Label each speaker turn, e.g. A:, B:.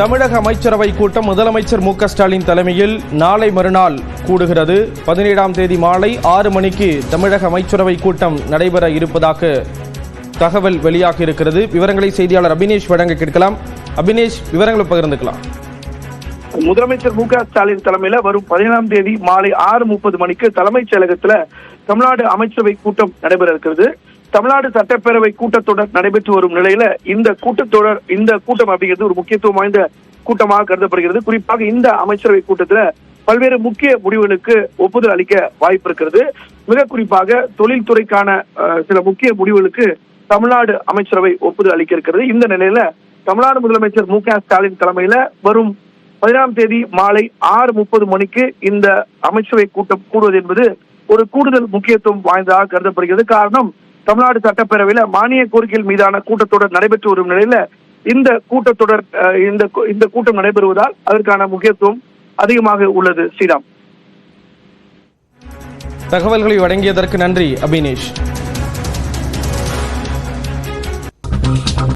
A: தமிழக அமைச்சரவை கூட்டம் முதலமைச்சர் மு ஸ்டாலின் தலைமையில் நாளை மறுநாள் கூடுகிறது பதினேழாம் தேதி மாலை ஆறு மணிக்கு தமிழக அமைச்சரவை கூட்டம் நடைபெற இருப்பதாக தகவல் வெளியாக இருக்கிறது விவரங்களை செய்தியாளர் அபினேஷ் வழங்க கேட்கலாம் அபினேஷ் விவரங்களை பகிர்ந்துக்கலாம்
B: முதலமைச்சர் மு க ஸ்டாலின் தலைமையில வரும் பதினேழாம் தேதி மாலை ஆறு முப்பது மணிக்கு தலைமைச் செயலகத்துல தமிழ்நாடு அமைச்சரவை கூட்டம் நடைபெற இருக்கிறது தமிழ்நாடு சட்டப்பேரவை கூட்டத்தொடர் நடைபெற்று வரும் நிலையில இந்த கூட்டத்தொடர் இந்த கூட்டம் அப்படிங்கிறது ஒரு முக்கியத்துவம் வாய்ந்த கூட்டமாக கருதப்படுகிறது குறிப்பாக இந்த அமைச்சரவை கூட்டத்துல பல்வேறு முக்கிய முடிவுகளுக்கு ஒப்புதல் அளிக்க வாய்ப்பு இருக்கிறது மிக குறிப்பாக தொழில்துறைக்கான சில முக்கிய முடிவுகளுக்கு தமிழ்நாடு அமைச்சரவை ஒப்புதல் அளிக்க இருக்கிறது இந்த நிலையில தமிழ்நாடு முதலமைச்சர் மு க ஸ்டாலின் தலைமையில வரும் பதினாம் தேதி மாலை ஆறு முப்பது மணிக்கு இந்த அமைச்சரவை கூட்டம் கூடுவது என்பது ஒரு கூடுதல் முக்கியத்துவம் வாய்ந்ததாக கருதப்படுகிறது காரணம் தமிழ்நாடு சட்டப்பேரவையில மானிய கோரிக்கைகள் மீதான கூட்டத்தொடர் நடைபெற்று வரும் நிலையில இந்த கூட்டத்தொடர் இந்த இந்த கூட்டம் நடைபெறுவதால் அதற்கான முக்கியத்துவம் அதிகமாக உள்ளது ஸ்ரீராம்
A: தகவல்களை வழங்கியதற்கு நன்றி அபினேஷ்